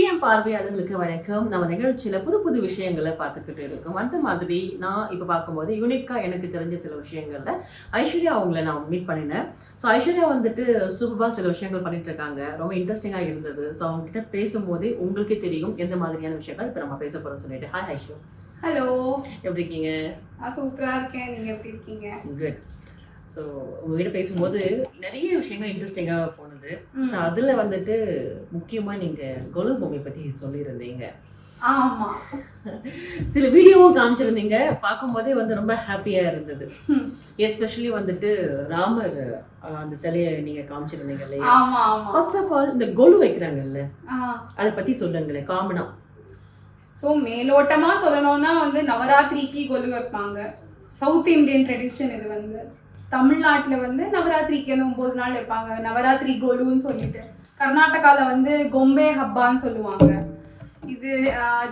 PM பார்வையாளர்களுக்கு வணக்கம். நம்ம நிகழ்ச்சியில புது புது விஷயங்களை பார்த்துக்கிட்டு இருக்கோம். அந்த மாதிரி நான் இப்போ பார்க்கும்போது யூனிக்கா எனக்கு தெரிஞ்ச சில விஷயங்கள்ல ஐஸ்வர்யா அவங்கள நான் மீட் பண்ணினேன். ஸோ ஐஸ்வர்யா வந்துட்டு சூப்பராக சில விஷயங்கள் பண்ணிட்டு இருக்காங்க. ரொம்ப இன்ட்ரெஸ்டிங்காக இருந்தது. ஸோ அவங்க கிட்ட பேசும்போதே உங்களுக்கே தெரியும் எந்த மாதிரியான விஷயங்கள் இப்போ நம்ம பேச போறோம் சொல்லிட்டு. ஹாய் ஐஸ்வர்யா. ஹலோ எப்படி இருக்கீங்க? நான் சூப்பரா இருக்கேன். நீங்க எப்படி இருக்கீங்க? குட் ஸோ உங்ககிட்ட பேசும்போது நிறைய விஷயங்கள் இன்ட்ரெஸ்டிங்காக போனது. ஸோ அதில் வந்துட்டு முக்கியமாக நீங்கள் கொலு பொம்மை பற்றி சொல்லியிருந்தீங்க. சில வீடியோவும் காமிச்சிருந்தீங்க. பார்க்கும்போதே வந்து ரொம்ப ஹாப்பியாக இருந்தது. எஸ்பெஷலி வந்துட்டு ராமர் அந்த சிலையை நீங்கள் காமிச்சிருந்தீங்க இல்லையா? ஃபர்ஸ்ட் ஆஃப் ஆல் இந்த கொலு வைக்கிறாங்கல்ல அதை பற்றி சொல்லுங்களேன் காமனா. ஸோ மேலோட்டமா சொல்லணும்னா வந்து நவராத்திரிக்கு கொலு வைப்பாங்க. சவுத் இந்தியன் ட்ரெடிஷன் இது வந்து. தமிழ்நாட்டில் வந்து நவராத்திரிக்கு வந்து ஒம்பது நாள் வைப்பாங்க. நவராத்திரி கொலுன்னு சொல்லிட்டு. கர்நாடகாவில் வந்து கொம்பே ஹப்பான்னு சொல்லுவாங்க. இது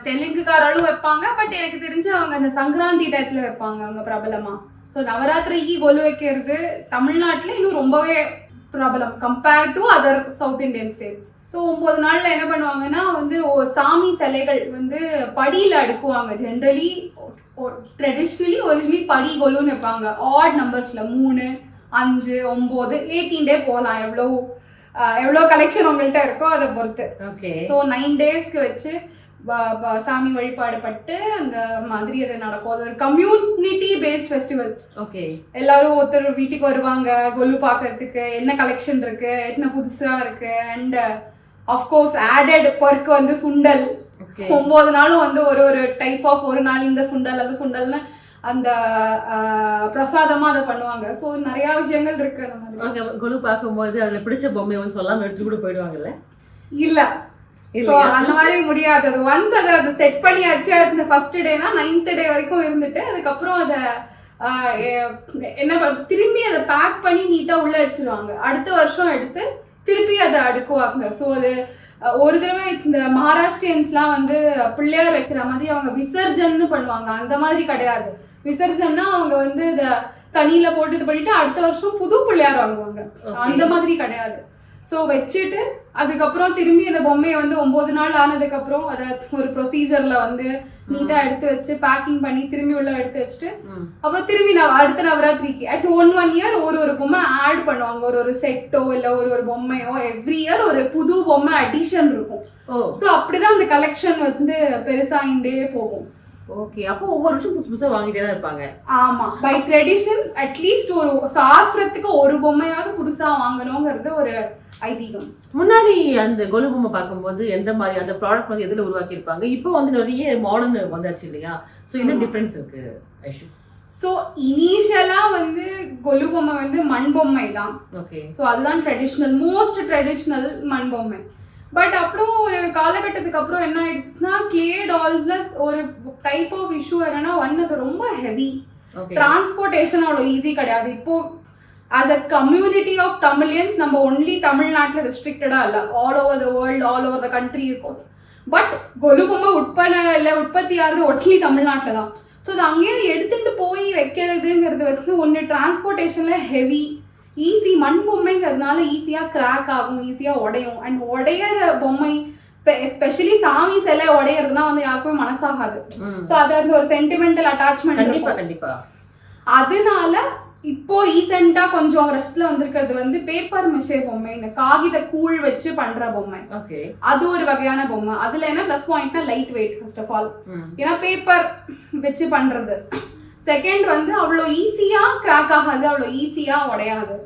தெலுங்குக்காராலும் வைப்பாங்க. பட் எனக்கு தெரிஞ்சு அவங்க அந்த சங்கராந்தி டயத்தில் வைப்பாங்க. அவங்க பிரபலமாக ஸோ நவராத்திரிக்கு கொலு வைக்கிறது தமிழ்நாட்டில் இன்னும் ரொம்பவே பிரபலம். Compare to other South Indian states so ஒம்பது நாளில் என்ன பண்ணுவாங்கன்னா வந்து ஓ சாமி சிலைகள் வந்து படியில் அடுக்குவாங்க. ஜென்ரலி ட்ரெடிஷ்னலி ஒரிஜினலி படி கொலுன்னு வைப்பாங்க. ஆட் நம்பர்ஸ்ல மூணு அஞ்சு ஒம்பது ஏத்தின்டே போகலாம் எவ்வளோ எவ்வளோ கலெக்ஷன் உங்கள்கிட்ட இருக்கோ அதை பொறுத்து. ஓகே ஸோ நைன் டேஸ்க்கு வச்சு சாமி வழிபாடு பட்டு அந்த மாதிரி அது நடக்கும். அது ஒரு கம்யூனிட்டி பேஸ்ட் ஃபெஸ்டிவல் ஓகே எல்லாரும் ஒருத்தர் வீட்டுக்கு வருவாங்க கொலு பார்க்கறதுக்கு என்ன கலெக்ஷன் இருக்கு என்ன புதுசா இருக்கு. அண்ட் அஃப்கோர்ஸ் ஆடட் பர்க் வந்து சுண்டல். ஒன்பது நாளும் வந்து ஒரு ஒரு டைப் ஆஃப் ஒரு நாள் இந்த சுண்டல் அந்த சுண்டல்னு அந்த பிரசாதமா அதை பண்ணுவாங்க. ஸோ நிறைய விஷயங்கள் இருக்கு அந்த மாதிரி. அங்க கொலு பார்க்கும்போது அதில் பிடிச்ச பொம்மையை வந்து சொல்லாமல் எடுத்து கூட போயிடுவாங்கல்ல? இல்ல? அந்த மாதிரி முடியாது. அது ஒன்ஸ் அதை அதை செட் பண்ணியாச்சு அந்த ஃபர்ஸ்ட் டேனா நைன்த் டே வரைக்கும் இருந்துட்டு அதுக்கப்புறம் அதை என்ன திரும்பி அதை பேக் பண்ணி நீட்டாக உள்ள வச்சிருவாங்க. அடுத்த வருஷம் எடுத்து திருப்பி அதை அடுக்குவாங்க. ஸோ அது ஒரு தடவை இந்த மகாராஷ்டிரியன்ஸ்லாம் வந்து பிள்ளையார் வைக்கிற மாதிரி அவங்க விசர்ஜன்னு பண்ணுவாங்க. அந்த மாதிரி கிடையாது. விசர்ஜன்னா அவங்க வந்து இதை தண்ணியில போட்டு இது பண்ணிட்டு அடுத்த வருஷம் புது பிள்ளையார் வாங்குவாங்க. அந்த மாதிரி கிடையாது. ஸோ வச்சுட்டு அதுக்கப்புறம் திரும்பி அந்த பொம்மையை வந்து ஒன்பது நாள் ஆனதுக்கப்புறம் அதை ஒரு ப்ரொசீஜர்ல வந்து நீட்டாக எடுத்து வச்சு பேக்கிங் பண்ணி திரும்பி உள்ள எடுத்து வச்சுட்டு. அப்புறம் திரும்பி நான் அடுத்த நவராத்திரிக்கு அட் ஒன் ஒன் இயர் ஒரு ஒரு பொம்மை ஆட் பண்ணுவாங்க. ஒரு ஒரு செட்டோ இல்லை ஒரு ஒரு பொம்மையோ எவ்ரி இயர் ஒரு புது பொம்மை அடிஷன் இருக்கும். ஸோ அப்படிதான் அந்த கலெக்ஷன் வந்து பெருசாகிண்டே போகும். ஓகே அப்போ ஒவ்வொரு வருஷம் புதுசு புதுசாக வாங்கிட்டே தான் இருப்பாங்க. ஆமா. பை ட்ரெடிஷன் அட்லீஸ்ட் ஒரு சாஸ்திரத்துக்கு ஒரு பொம்மையாவது புதுசா வாங்கணுங்கிறது ஒரு ஐதீகம். முன்னாடி அந்த கொலு பொம்மை பார்க்கும்போது எந்த மாதிரி அந்த ப்ராடக்ட் வந்து எதில் உருவாக்கியிருப்பாங்க? இப்போ வந்து நிறைய மாடர்ன் வந்தாச்சு இல்லையா? ஸோ என்ன. டிஃப்ரென்ஸ் இருக்கு ஐஷு? ஸோ இனிஷியலாக வந்து கொலு பொம்மை வந்து மண் பொம்மை தான். ஓகே ஸோ அதுதான் ட்ரெடிஷ்னல் மோஸ்ட் ட்ரெடிஷ்னல் மண் பொம்மை. பட் அப்புறம் ஒரு காலகட்டத்துக்கு அப்புறம் என்ன ஆயிடுச்சுன்னா கிளே டால்ஸ்ல ஒரு டைப் ஆஃப் இஷ்யூ என்னன்னா ஒன் அது ரொம்ப ஹெவி டிரான்ஸ்போர்ட்டேஷன் அவ்வளோ ஈஸி கிடையாது. இப்போ as a community of Tamilians நம்ம ஒன்லி தமிழ்நாட்டில் ரெஸ்ட்ரிக்டடாக இல்லை. All over the world all over the country இருக்கும். பட் கொலுபொம்மை உட்பட இல்லை உற்பத்தி ஆகுறது ஒட்லி தமிழ்நாட்டில் தான். ஸோ அது அங்கேயிருந்து எடுத்துட்டு போய் வைக்கிறதுங்கிறது வந்து ஒன்று டிரான்ஸ்போர்ட்டேஷனில் ஹெவி ஈஸி மண் பொம்மைங்கிறதுனால ஈஸியாக கிராக் ஆகும் ஈஸியாக உடையும். அண்ட் உடையிற பொம்மை எஸ்பெஷலி சாமி சிலை உடையிறதுனா வந்து யாருக்குமே மனசாகாது. ஸோ அது வந்து ஒரு சென்டிமெண்டல் அட்டாச்மெண்ட் கண்டிப்பா கண்டிப்பா. அதனால இப்போ ரீசெண்டா கொஞ்சம் ரெஸ்ட்ல வந்திருக்கிறது வந்து பேப்பர் மிஷே பொம்மை இந்த காகித கூழ் வச்சு பண்ற பொம்மை. அது ஒரு வகையான பொம்மை. அதுல என்ன plus பாயிண்ட்னா light weight first of all ஏன்னா பேப்பர் வச்சு பண்றது. செகண்ட் வந்து அவ்வளோ ஈஸியா கிராக் ஆகாது அவ்வளோ ஈஸியா உடையாது.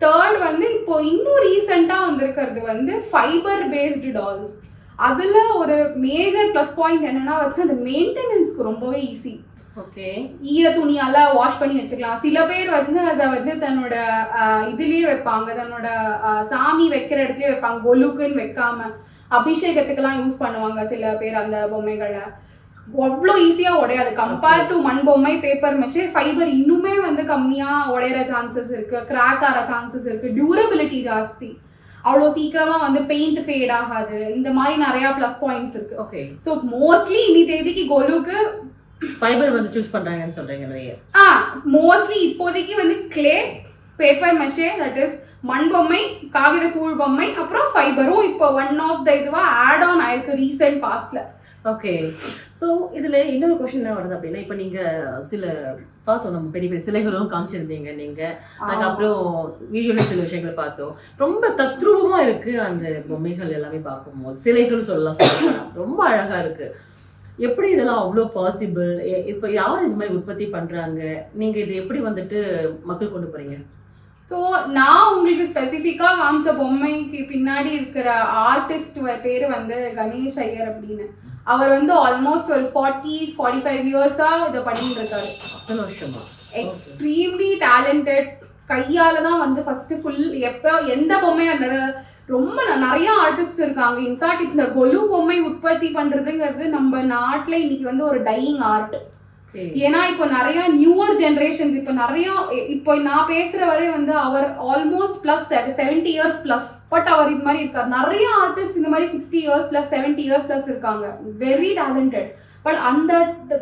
தேர்ட் வந்து இப்போ இன்னும் ரீசெண்டா வந்திருக்கிறது வந்து ஃபைபர் பேஸ்டு டால்ஸ் அதுல ஒரு மேஜர் ப்ளஸ் பாயிண்ட் என்னன்னா வந்து அந்த மெயின்டெனன்ஸ்க்கு ரொம்பவே ஈஸி ஈர துணியால வாஷ் பண்ணி வச்சுக்கலாம். சில பேர் வந்து அதை வந்து தன்னோட இதுலயே வைப்பாங்க. தன்னோட சாமி வைக்கிற இடத்துலயே வைப்பாங்க. கொலுக்குன்னு வைக்காம அபிஷேகத்துக்கெல்லாம் யூஸ் பண்ணுவாங்க சில பேர் அந்த பொம்மைகளை. அவ்வளோ ஈஸியா உடையாது. கம்பேர் டு மண் பொம்மை பேப்பர் மெஷே ஃபைபர் இன்னுமே வந்து கம்மியா உடையிற சான்சஸ் இருக்கு. கிராக் ஆகிற சான்சஸ் இருக்கு. டியூரபிலிட்டி ஜாஸ்தி. அவ்வளோ சீக்கிரமா வந்து பெயிண்ட் ஃபேட் ஆகாது. இந்த மாதிரி நிறைய ப்ளஸ் பாயிண்ட்ஸ் இருக்கு. ஓகே ஸோ மோஸ்ட்லி இன்னி தேதிக்கு கொலுக்கு ஃபைபர் வந்து சூஸ் பண்றாங்கன்னு சொல்றீங்க நிறைய. ஆ மோஸ்ட்லி இப்போதைக்கு வந்து clay paper mache that is மண் பொம்மை காகித கூழ் பொம்மை அப்புறம் ஃபைபரும் இப்போ ஒன் ஆஃப் த இதுவா ஆட் ஆன் ஆயிருக்கு ரீசெண்ட் பாஸ்ட்ல ஓகே ஸோ இதில் இன்னொரு கொஷின் என்ன வருது அப்படின்னா இப்போ நீங்கள் சில பார்த்தோம் நம்ம பெரிய பெரிய சிலைகளும் காமிச்சிருந்தீங்க நீங்கள் அதுக்கப்புறம் வீடியோல சில விஷயங்களை பார்த்தோம். ரொம்ப தத்ரூபமாக இருக்கு அந்த பொம்மைகள் எல்லாமே பார்க்கும்போது. சிலைகள் சொல்லலாம் சொல்லலாம். ரொம்ப அழகா இருக்கு. எப்படி இதெல்லாம் அவ்வளோ பாசிபிள் இப்போ யார் இந்த மாதிரி உற்பத்தி பண்றாங்க? நீங்க இது எப்படி வந்துட்டு மக்கள் கொண்டு போறீங்க? ஸோ நான் உங்களுக்கு ஸ்பெசிஃபிக்காக காமிச்ச பொம்மைக்கு பின்னாடி இருக்கிற ஆர்டிஸ்ட் பேர் வந்து கணேஷ் ஐயர் அப்படின்னு. அவர் வந்து ஆல்மோஸ்ட் ஒரு ஃபார்ட்டி ஃபார்ட்டி ஃபைவ் இயர்ஸாக இதை பண்ணிட்டு இருக்காரு. எக்ஸ்ட்ரீம்லி டேலண்டட் கையால தான் வந்து ஃபர்ஸ்ட் ஃபுல் எப்போ எந்த பொம்மை அந்த ரொம்ப நிறைய ஆர்டிஸ்ட் இருக்காங்க. இன்ஃபேக்ட் இந்த கொலு பொம்மை உற்பத்தி பண்றதுங்கிறது நம்ம நாட்டுல இன்னைக்கு வந்து ஒரு டையிங் ஆர்ட் ஏன்னா இப்போ நிறைய நியூவர் ஜென்ரேஷன்ஸ் இப்போ நிறைய இப்போ நான் பேசுற வரை வந்து அவர் almost plus seventy years plus but அவர் இது மாதிரி இருக்கார். நிறைய ஆர்டிஸ்ட் இந்த மாதிரி sixty years plus seventy years plus இருக்காங்க. வெரி டேலண்டட் பட் அந்த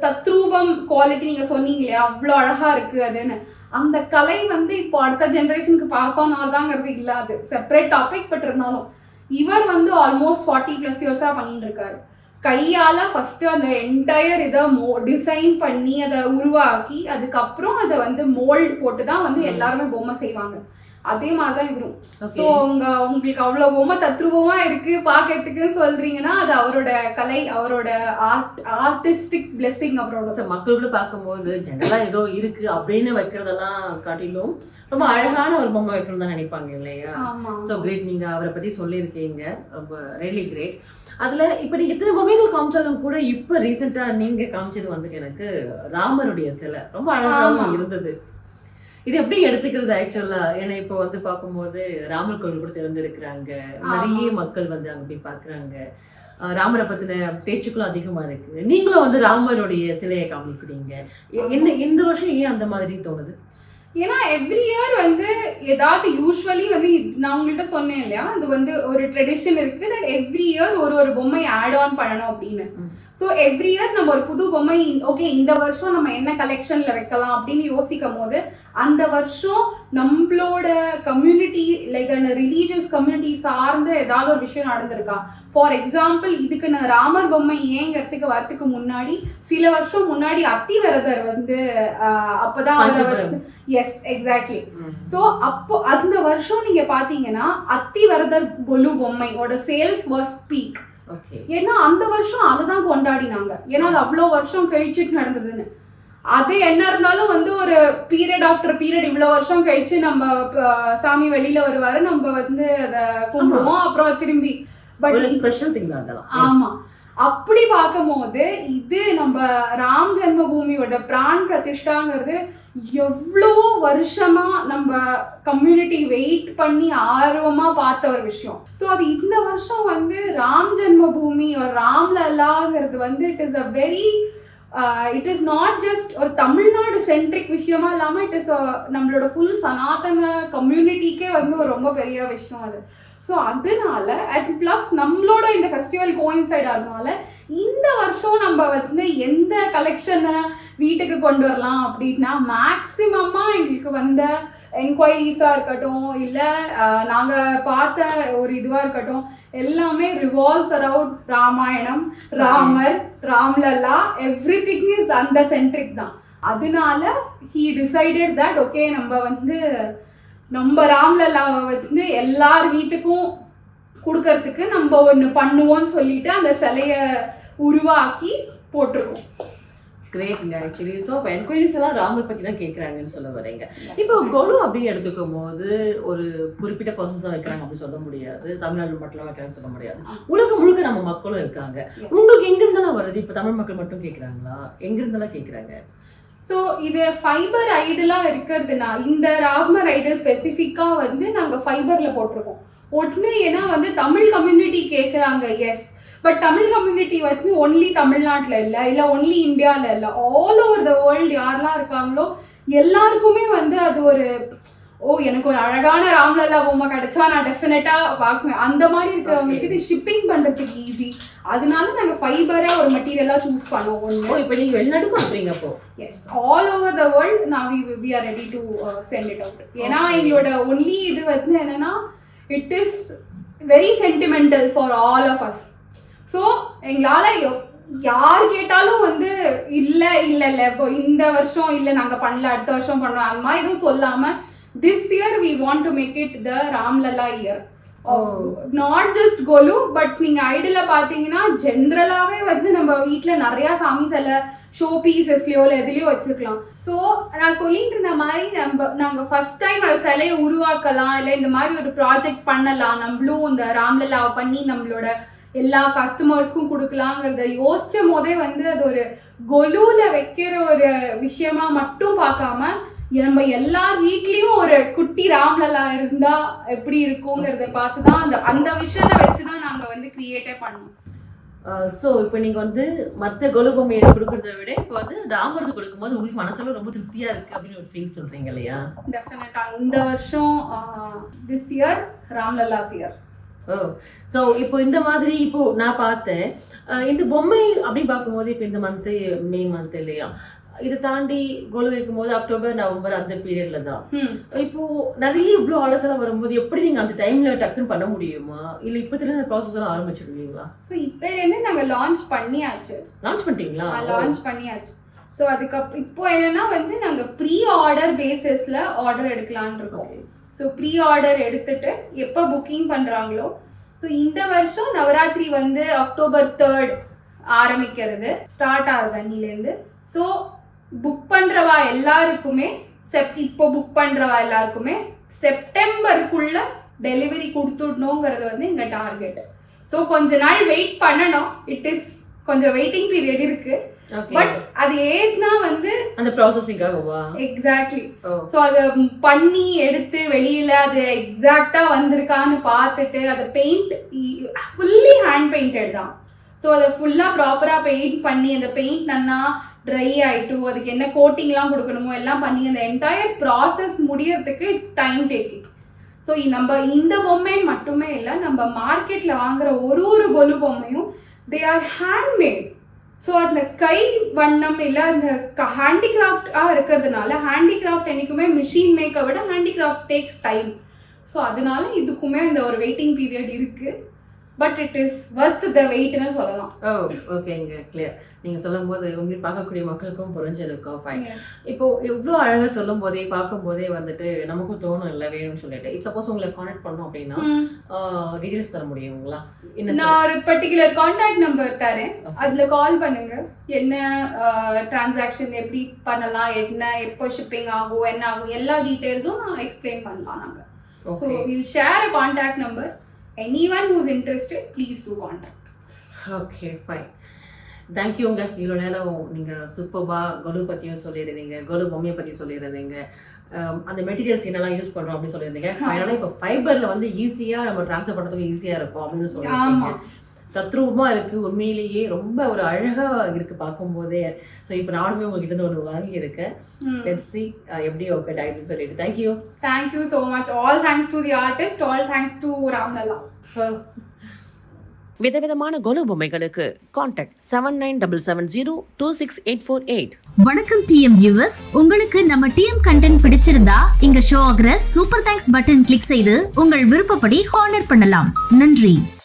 தத்ரூபம் குவாலிட்டி நீங்க சொன்னீங்க இல்லையா? அவ்வளோ அழகா இருக்கு அதுன்னு. அந்த கலை வந்து இப்போ அடுத்த ஜென்ரேஷனுக்கு பாஸ் ஆன் ஆகுதாங்கிறது இல்ல அது செப்பரேட் டாபிக் பட் இருந்தாலும். இவர் வந்து ஆல்மோஸ்ட் ஃபார்ட்டி ப்ளஸ் இயர்ஸாக பண்ணிட்டு இருக்காரு கையால ஃபர்ஸ்ட் அந்த என்டையர் இதை மோ டிசைன் பண்ணி அதை உருவாக்கி அதுக்கப்புறம் அதை வந்து மோல்ட் போட்டு தான் வந்து எல்லாருமே பொம்மை செய்வாங்க. அதே மாதிரி தான் இவரும் ஸோ உங்க உங்களுக்கு அவ்வளோ பொம்மை தத்ரூபமா இருக்கு பார்க்கறதுக்கு சொல்றீங்கன்னா அது அவரோட கலை அவரோட ஆர்ட் ஆர்டிஸ்டிக் பிளெஸிங் அவரோட. ஸோ மக்கள்கிட்ட பார்க்கும்போது ஜெனரலாக ஏதோ இருக்கு அப்படின்னு வைக்கிறதெல்லாம் காட்டிலும் ரொம்ப அழகான ஒரு பொம்மை வைக்கணும் தான் நினைப்பாங்க இல்லையா? ஸோ கிரேட் நீங்கள் அவரை பற்றி சொல்லியிருக்கீங்க. ரொம்ப ரியலி கிரேட் அதில் இப்போ நீங்கள் இத்தனை பொம்மைகள் காமிச்சாலும் கூட இப்போ ரீசெண்டாக நீங்கள் காமிச்சது வந்துட்டு எனக்கு ராமருடைய சிலை. ரொம்ப அழகாகவும். இருந்தது. இது எப்படி எடுத்துக்கிறது ஆக்சுவலா ஏன்னா இப்போ வந்து பார்க்கும்போது ராமர் கோவில் கூட திறந்திருக்கிறாங்க. நிறைய மக்கள் வந்து அங்க போய் பார்க்கறாங்க. அஹ் ராமரை பத்தின பேச்சுக்களும் அதிகமா இருக்கு. நீங்களும் வந்து ராமருடைய சிலையை காமிக்கிறீங்க. என்ன இந்த வருஷம் ஏன் அந்த மாதிரி தோணுது? ஏன்னா எவ்ரி இயர் வந்து ஏதாவது யூஸ்வலி வந்து நான் உங்கள்கிட்ட சொன்னேன் இல்லையா? அது வந்து ஒரு ட்ரெடிஷன் இருக்கு தட் எவ்ரி இயர் ஒரு ஒரு பொம்மை ஆட் ஆன் பண்ணணும் அப்படின்னு. ஸோ எவ்ரி இயர் நம்ம ஒரு புது பொம்மை ஓகே இந்த வருஷம் நம்ம என்ன கலெக்ஷன்ல வைக்கலாம் அப்படின்னு யோசிக்கும் போது அந்த வருஷம் நம்மளோட கம்யூனிட்டி லைக் அந்த ரிலீஜியஸ் கம்யூனிட்டி சார்ந்த ஏதாவது ஒரு விஷயம் நடந்திருக்கா? ஃபார் எக்ஸாம்பிள் இதுக்கு நான் ராமர் பொம்மை ஏங்கிறதுக்கு வரதுக்கு முன்னாடி சில வருஷம் முன்னாடி அத்திவரதர் வந்து அப்பதான் அவரை. எஸ் எக்ஸாக்ட்லி ஸோ அப்போ அந்த வருஷம் நீங்க பாத்தீங்கன்னா அத்திவரதர் கொலு பொம்மையோட சேல்ஸ் வாஸ் பீக் ஏன்னா அந்த வருஷம் அதுதான் கொண்டாடினாங்க. ஏன்னா அது அவ்வளோ வருஷம் கழிச்சுட்டு நடந்ததுன்னு. அது என்ன இருந்தாலும் வந்து ஒரு பீரியட் ஆஃப்டர் பீரியட் இவ்வளோ வருஷம் கழிச்சு நம்ம சாமி வெளியில வருவாரு. நம்ம வந்து அதை கும்பிடுவோம். அப்புறம் திரும்பி. பட் ஸ்பெஷல் திங் ஆமா. அப்படி பார்க்கும்போது இது நம்ம ராம் ஜென்மபூமியோட பிரான் பிரதிஷ்டாங்கிறது எவ்வளோ வருஷமா நம்ம கம்யூனிட்டி வெயிட் பண்ணி ஆர்வமா பார்த்த ஒரு விஷயம். ஸோ அது இந்த வருஷம் வந்து ராம் ஜென்மபூமி ஒரு ராம்லல்லாங்கிறது வந்து it is a very it is not just ஒரு தமிழ்நாடு சென்ட்ரிக் விஷயமா இல்லாமல் இட் இஸ் நம்மளோட ஃபுல் சனாதன கம்யூனிட்டிக்கே வந்து ஒரு ரொம்ப பெரிய விஷயம் அது. ஸோ அதனால அட் ப்ளஸ் நம்மளோட இந்த ஃபெஸ்டிவல் கோயின்சைட் ஆகிறதுனால இந்த வருஷம் நம்ம வந்து எந்த கலெக்ஷனை வீட்டுக்கு கொண்டு வரலாம் அப்படின்னா மேக்ஸிமமாக எங்களுக்கு வந்த என்கொயரிஸாக இருக்கட்டும் இல்லை நாங்கள் பார்த்த ஒரு இதுவாக இருக்கட்டும் எல்லாமே revolves around Ramayanam Ramar Ramlalla everything is அந்த சென்ட்ரிக் தான். அதனால ஹீ டிசைடட் தட் ஓகே நம்ம வந்து நம்ம ராம்லல்லாவை வந்து எல்லார் வீட்டுக்கும் கொடுக்கறதுக்கு நம்ம ஒன்று பண்ணுவோம்னு சொல்லிட்டு அந்த சிலையை உருவாக்கி போட்டிருக்கோம். கிரேட்ங்க ஆக்சுவலி ஸோ இப்போ என்கொயரிஸ் எல்லாம் ராமர் பற்றி தான் கேட்குறாங்கன்னு சொல்ல வரீங்க. இப்போ கொலு அப்படின்னு எடுத்துக்கும் போது ஒரு குறிப்பிட்ட பர்சன் தான் வைக்கிறாங்க அப்படி சொல்ல முடியாது. தமிழ்நாடு மட்டும் வைக்கிறாங்க சொல்ல முடியாது. உலகம் முழுக்க நம்ம மக்களும் இருக்காங்க. உங்களுக்கு எங்கிருந்தெல்லாம் வருது? இப்போ தமிழ் மக்கள் மட்டும் கேட்குறாங்களா எங்கிருந்தெல்லாம் கேட்குறாங்க ஸோ இது ஃபைபர் ஐடலாக இருக்கிறதுனா இந்த ராமர் ஐடல் ஸ்பெசிஃபிக்காக வந்து நாங்கள் ஃபைபரில் போட்டிருக்கோம். ஒன்று ஏன்னா வந்து தமிழ் கம்யூனிட்டி கேட்குறாங்க எஸ் பட் தமிழ் கம்யூனிட்டி வந்து ஒன்லி தமிழ்நாட்டில் இல்லை இல்லை ஒன்லி இந்தியாவில் இல்லை. ஆல் ஓவர் த வேர்ல்டு யாரெல்லாம் இருக்காங்களோ எல்லாருக்குமே வந்து அது ஒரு ஓ எனக்கு ஒரு அழகான ராம்லல்லா பொம்மை கிடைச்சா நான் டெஃபினட்டாக பார்க்குவேன். அந்த மாதிரி இருக்கிறவங்களுக்கு இது ஷிப்பிங் பண்ணுறதுக்கு ஈஸி அதனால நாங்க ஃபைபரா ஒரு மெட்டீரியலா சூஸ் பண்ணோம் ஓ ஒன்று இப்போ நீங்க வெளிநாட்டுக்கும் அனுப்புறீங்க அப்போ? Yes all over the world நான் we we are ready to send it out ஏன்னா எங்களோட ஒன்லி இது வந்து என்னன்னா it is very sentimental for all of us so எங்களால் யார் கேட்டாலும் வந்து இல்லை இல்லை இல்லை இப்போ இந்த வருஷம் இல்லை நாங்கள் பண்ணல அடுத்த வருஷம் பண்ணுறோம் அந்த மாதிரி எதுவும் சொல்லாமல் this year we want to make it the Ramlalla year not just golu but நீங்கள் ஐடியில் பார்த்தீங்கன்னா ஜென்ரலாகவே வந்து நம்ம வீட்டில் நிறையா சாமி சிலை ஷோ பீசஸ்லையோ இல்லை எதுலேயோ வச்சுருக்கலாம். ஸோ நான் சொல்லிட்டு இருந்த மாதிரி நம்ம நாங்கள் ஃபர்ஸ்ட் டைம் அந்த சிலையை உருவாக்கலாம் இல்லை இந்த மாதிரி ஒரு ப்ராஜெக்ட் பண்ணலாம் நம்மளும் இந்த ராம்லல்லாவை பண்ணி நம்மளோட எல்லா கஸ்டமர்ஸ்க்கும் கொடுக்கலாங்கிறத யோசிச்ச போதே வந்து அது ஒரு கொலுல வைக்கிற ஒரு விஷயமா மட்டும் பார்க்காம நம்ம எல்லார் வீட்லயும் ஒரு குட்டி ராம்லல்லா இருந்தா எப்படி இருக்குங்கிறத பார்த்து தான் அந்த அந்த விஷயத்தை வச்சு தான் நாங்க வந்து கிரியேட்டே பண்ணோம். ஸோ இப்போ நீங்கள் வந்து மற்ற கொலு பொம்மையை கொடுக்கறத விட இப்போ வந்து ராமருக்கு கொடுக்கும்போது உங்களுக்கு மனசுல ரொம்ப திருப்தியாக இருக்குது அப்படின்னு ஒரு ஃபீல் சொல்கிறீங்க இல்லையா? டெஃபினட்டா இந்த வருஷம் this year Ramlalla's year oh so இப்போ இந்த மாதிரி இப்போ நான் பார்த்தேன். இந்த பொம்மை அப்படின்னு பார்க்கும்போது இப்போ இந்த மந்த்து மே மந்த் இல்லையா? இதை தாண்டி கொலு வைக்கும்போது அக்டோபர் நவம்பர் அந்த பீரியட்ல தான். இப்போ நிறைய இவ்வளோ ஆர்டர்ஸ் எல்லாம் வரும்போது எப்படி நீங்கள் அந்த டைம்ல டக்குன்னு பண்ண முடியுமா? இல்லை இப்போத்துல இந்த ப்ராசஸ் எல்லாம் ஆரம்பிச்சிடுவீங்களா ஸோ இப்போலேருந்து நாங்கள் லான்ச் பண்ணியாச்சு. லான்ச் பண்ணிட்டீங்களா? லான்ச் பண்ணியாச்சு. ஸோ அதுக்கப் இப்போ என்னன்னா வந்து நாங்கள் ப்ரீ ஆர்டர் பேசிஸில் ஆர்டர் எடுக்கலாம்னு இருக்கோம். ஸோ ப்ரீ ஆர்டர் எடுத்துட்டு எப்போ புக்கிங் பண்ணுறாங்களோ ஸோ இந்த வருஷம் நவராத்திரி வந்து அக்டோபர் தேர்ட் ஆரம்பிக்கிறது ஸ்டார்ட் ஆகுது அன்னிலேருந்து. ஸோ புக் பண்ணுறவா எல்லாருக்குமே செப் இப்போ புக் பண்ணுறவா எல்லாருக்குமே செப்டம்பருக்குள்ள டெலிவரி கொடுத்துடணுங்கிறது வந்து எங்கள் டார்கெட் ஸோ கொஞ்ச நாள் வெயிட் பண்ணணும். இட் இஸ் கொஞ்சம் வெயிட்டிங் பீரியட் இருக்கு. பட் அது ஏத்னா வந்து அந்த ப்ராசஸிங்காகவா எக்ஸாக்ட்லி ஸோ அதை பண்ணி எடுத்து வெளியில அது எக்ஸாக்டா வந்திருக்கான்னு பார்த்துட்டு அதை பெயிண்ட் ஃபுல்லி ஹேண்ட் பெயிண்டட் தான். ஸோ அதை ஃபுல்லாக ப்ராப்பராக பெயிண்ட் பண்ணி அந்த பெயிண்ட் நன்னா ட்ரை ஆகிட்டு அதுக்கு என்ன கோட்டிங்லாம் கொடுக்கணுமோ எல்லாம் பண்ணி அந்த என்டையர் ப்ராசஸ் முடியறதுக்கு இட்ஸ் டைம் டேக்கிங் ஸோ நம்ம இந்த பொம்மை மட்டுமே இல்லை நம்ம மார்க்கெட்டில் வாங்குற ஒரு ஒரு கொலு பொம்மையும் தே ஆர் ஹேண்ட்மேட் ஸோ அந்த கை வண்ணம் இல்லை அந்த ஹேண்டிகிராஃப்டாக இருக்கிறதுனால ஹேண்டிகிராஃப்ட் என்றைக்குமே மிஷின் மேக்கை விட ஹேண்டிகிராஃப்ட் டேக்ஸ் டைம் ஸோ அதனால இதுக்குமே அந்த ஒரு வெயிட்டிங் பீரியட் இருக்குது but it is worth the வெயிட்னு சொல்லலாம். ஓ ஓகேங்க கிளியர் நீங்கள் சொல்லும்போது உண்மையை பார்க்கக்கூடிய மக்களுக்கும் புரிஞ்சிருக்கும் ஃபைன். இப்போ இவ்வளோ அழகாக சொல்லும் போதே பார்க்கும் போதே வந்துட்டு நமக்கும் தோணும் இல்லை வேணும்னு சொல்லிட்டு. சப்போஸ் உங்களை கான்டாக்ட் பண்ணோம் அப்படின்னா. டீடைல்ஸ் தர முடியுங்களா? நான் ஒரு பர்டிகுலர் காண்டாக்ட் நம்பர் தரேன். அதுல கால் பண்ணுங்க. என்ன டிரான்சாக்ஷன் எப்படி பண்ணலாம் என்ன எப்போ ஷிப்பிங் ஆகும் என்ன ஆகும் எல்லா டீட்டெயில்ஸும் நான் எக்ஸ்பிளைன் பண்ணலாம் நாங்க. So will share a contact number one who's interested please do contact okay fine தேங்க்யூங்க இவ்வளோ நேரம் நீங்கள் சூப்பர்பாக கொலு பற்றியும் சொல்லியிருந்தீங்க கொலு பொம்மையை பற்றி சொல்லியிருந்தீங்க. அம், அந்த மெட்டீரியல்ஸ் என்னெல்லாம் யூஸ் பண்ணுறோம் அப்படின்னு சொல்லியிருந்தீங்க. ஃபைனலாக இப்போ ஃபைபரில் வந்து ஈஸியாக நம்ம ட்ரான்ஸ்ஃபர் பண்ணுறதுக்கு ஈஸியாக இருக்கும் அப்படின்னு சொல்லியிருக்கீங்க ஆமா. தத்ரூபமாக இருக்குது உண்மையிலேயே ரொம்ப ஒரு அழகாக இருக்குது பார்க்கும்போதே. ஸோ இப்போ நானுமே உங்ககிட்ட இருந்து ஒன்று வாங்கியிருக்கேன் லெட்ஸ் சி எப்படி ஓகே டைப்னு சொல்லிட்டு. Thank you thank you so much all thanks to the artist all thanks to Ramlalla விதவிதமான கொலு பொம்மைகளுக்கு contact seven nine double seven zero two six eight four eight வணக்கம் டிஎம் வியூவர்ஸ் உங்களுக்கு நம்ம DM content பிடிச்சிருந்தா இங்க show ஆகிற super thanks button click செய்து உங்கள் விருப்பப்படி ஹானர் பண்ணலாம். நன்றி.